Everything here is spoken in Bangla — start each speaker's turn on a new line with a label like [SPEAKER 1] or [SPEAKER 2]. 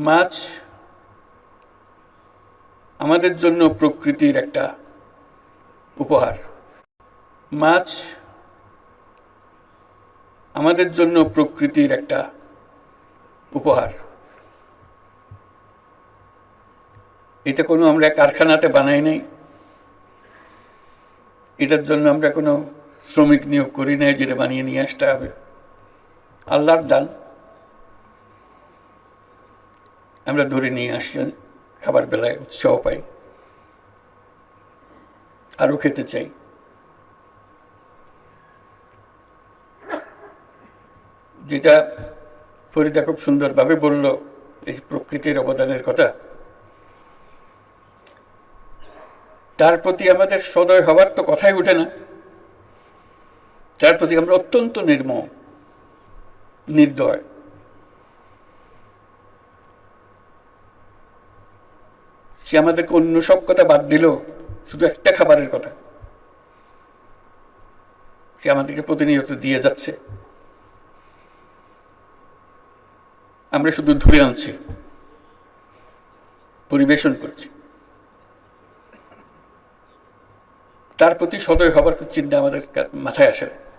[SPEAKER 1] মাছ আমাদের জন্য প্রকৃতির একটা উপহার। মাছ আমাদের জন্য প্রকৃতির একটা উপহার। এটা কোনো আমরা কারখানাতে বানাই নাই। এটার জন্য আমরা কোনো শ্রমিক নিয়োগ করি নাই, যেটা বানিয়ে নিয়ে আসতে হবে। আল্লাহর দান। আমরা ধরে নিয়ে আসি খাবার বেলায় উৎসাহ পাই, আরও খেতে চাই। যেটা ফরিদা খুব সুন্দরভাবে বলল, এই প্রকৃতির অবদানের কথা। তার প্রতি আমাদের সদয় হবার তো কথাই ওঠে না। তার প্রতি আমরা অত্যন্ত নির্ম নির্দয়। সে আমাদেরকে অন্য সব কথা বাদ দিল, শুধু একটা খাবারের কথা। সে আমাদেরকে প্রতিনিয়ত দিয়ে যাচ্ছে। আমরা শুধু ধরে আনছি। পরিবেশন করছি। তার প্রতি সদয় হবার চিন্তা আমাদের মাথায় আসে না।